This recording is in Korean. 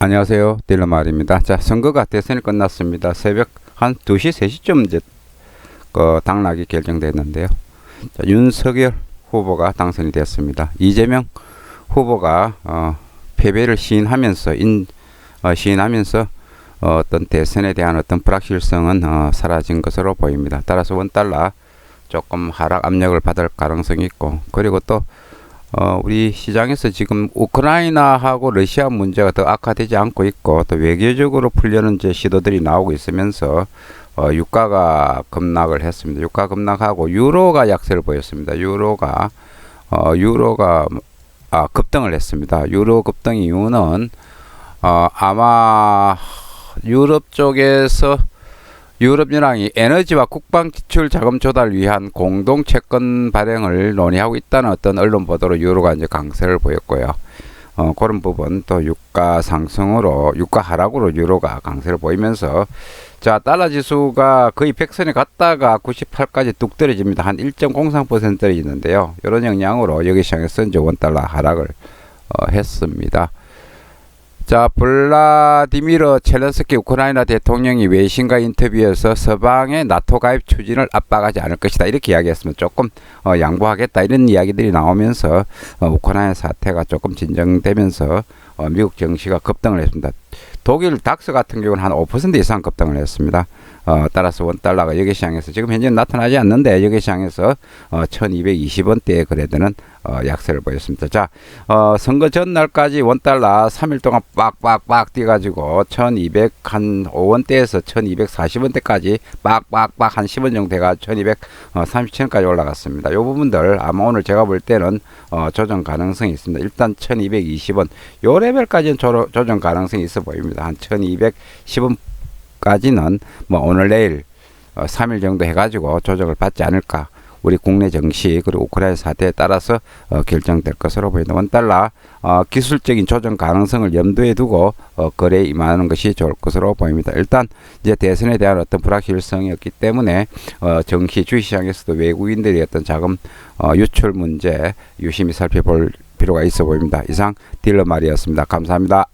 안녕하세요. 딜러말입니다. 자, 선거가 대선이 끝났습니다. 새벽 한 2시, 3시쯤 이제 그 당락이 결정됐는데요. 자, 윤석열 후보가 당선이 됐습니다. 이재명 후보가 어, 패배를 시인하면서 인 어, 시인하면서 어, 어떤 대선에 대한 어떤 불확실성은 어, 사라진 것으로 보입니다. 따라서 원달러 조금 하락 압력을 받을 가능성이 있고 그리고 또 어, 우리 시장에서 지금 우크라이나하고 러시아 문제가 더 악화되지 않고 있고 또 외교적으로 풀려는 이제 시도들이 나오고 있으면서 어, 유가가 급락을 했습니다. 유가 급락하고 유로가 약세를 보였습니다. 유로가 어, 유로가 아, 급등을 했습니다. 유로 급등 이유는 어, 아마 유럽 쪽에서 유럽연합이 에너지와 국방 기출 자금 조달 위한 공동 채권 발행을 논의하고 있다는 어떤 언론 보도로 유로가 이제 강세를 보였고요. 어, 그런 부분 또 유가 상승으로 유가 하락으로 유로가 강세를 보이면서 자 달러 지수가 거의 100선에 갔다가 98까지 뚝 떨어집니다. 한 1.03% 떨어지는데요. 이런 영향으로 여기 시장에서 이제 원달러 하락을 어, 했습니다. 자, 블라디미르 첼렌스키 우크라이나 대통령이 외신과 인터뷰에서 서방의 나토 가입 추진을 압박하지 않을 것이다. 이렇게 이야기했으면 조금 어, 양보하겠다. 이런 이야기들이 나오면서 어, 우크라이나 사태가 조금 진정되면서 어, 미국 증시가 급등을 했습니다. 독일 닥스 같은 경우는 한 5% 이상 급등을 했습니다. 어, 따라서 원달러가 여기 시장에서 지금 현재 나타나지 않는데 여기 시장에서 어, 1220원대에 거래되는 어, 약세를 보였습니다. 자, 어, 선거 전날까지 원달러 3일 동안 빡빡빡 뛰어가지고 1200한 5원대에서 1240원대까지 빡빡빡 한 10원 정도 돼가 1237원까지 올라갔습니다. 요 부분들 아마 오늘 제가 볼 때는 어, 조정 가능성이 있습니다. 일단 1220원 요 레벨까지는 조, 조정 가능성이 있어 보입 니다. 한 1210원 까지는 뭐 오늘 내일 어, 3일 정도 해가지고 조정을 받지 않을까. 우리 국내 정시 그리고 우크라이나 사태에 따라서 어, 결정될 것으로 보인다. 원달러 어, 기술적인 조정 가능성을 염두에 두고 어, 거래에 임하는 것이 좋을 것으로 보입니다. 일단 이제 대선에 대한 어떤 불확실성이었기 때문에 어, 정시 주시장에서도 외국인들이 어떤 자금 어, 유출 문제 유심히 살펴볼 필요가 있어 보입니다. 이상 딜러 말이었습니다. 감사합니다.